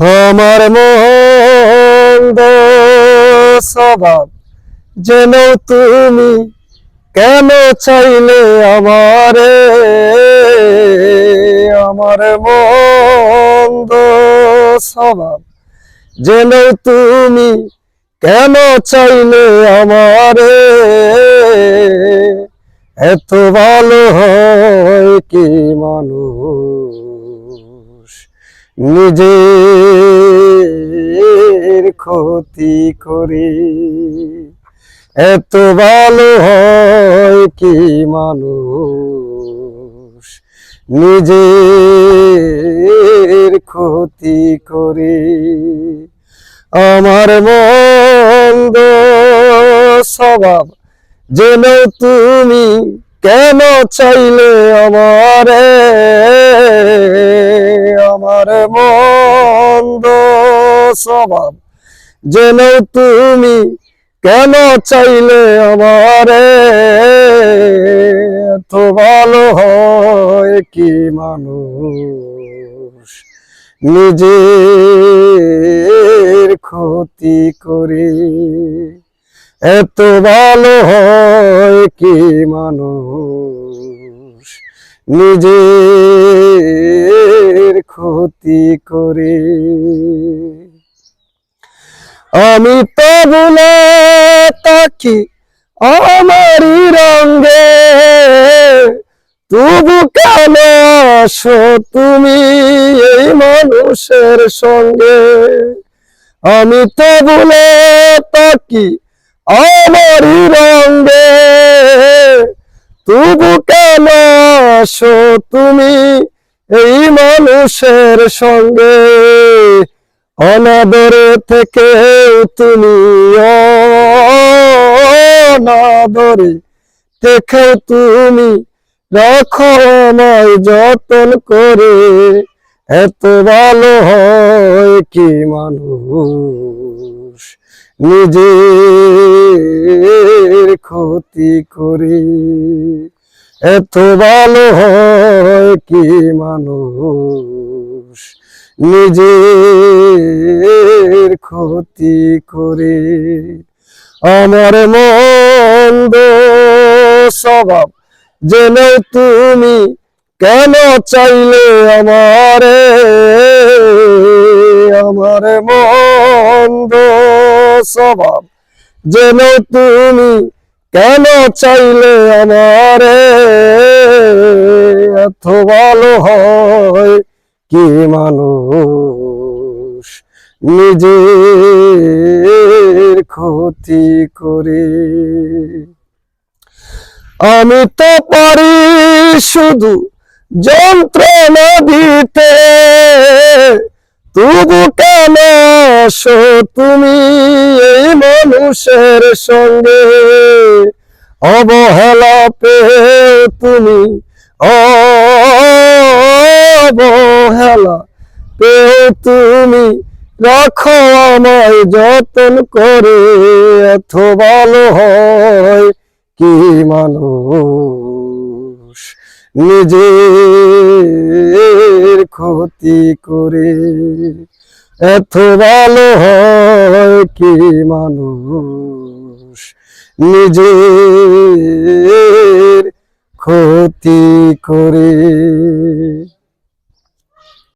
আমার মন্দ স্বভাব। যেন তুমি কেন চাইলে আমারে? আমার মন্দ স্বভাব। যেন তুমি কেন চাইলে আমারে? এত ভালো হয় কি মানুষ? নিজের ক্ষতি করে এত ভালো হয় কি মানুষ? নিজের ক্ষতি করে আমার মন্দ স্বভাব যেন তুমি কেন চাইলে আমারে আমার মন্দ স্বভাব যেন তুমি কেন চাইলে আমারে? এত ভালো হয় কি মানুষ? নিজের ক্ষতি করে। এত ভালো হয় কি মানুষ? নিজের ক্ষতি করে। আমি তো তাকি আমারই রঙ্গে তবু কেন আসো তুমি এই মানুষের সঙ্গে? আমি তো বলে তাকি আমারই রঙ্গে তবু কেন আসো তুমি এই মানুষের সঙ্গে অনাদরে থেকে তুমি অনাদরে থেকে তুমি রাখো যতন করে। এত ভালো হয় কি মানুষ নিজের ক্ষতি করে? এত ভালো হয় কি মানুষ? নিজের ক্ষতি করে আমার মন্দ স্বভাব যেন তুমি কেন চাইলে আমারে? আমার মন্দ স্বভাব যেন তুমি কেন চাইলে আমারে এত ভালো হয়? কি মানুষ নিজের ক্ষতি করে? আমি তো পারি শুধু যন্ত্রণা দিতে। তবু কেন তুমি এই মানুষের সঙ্গে? অবহেলা পেয়ে তুমি অবহেলা পেয়ে তুমি রাখো আমায় যতন করে এত ভালো হয় কি মানুষ নিজের ক্ষতি করে। এত ভালো হয় কি মানুষ? নিজের ক্ষতি করে।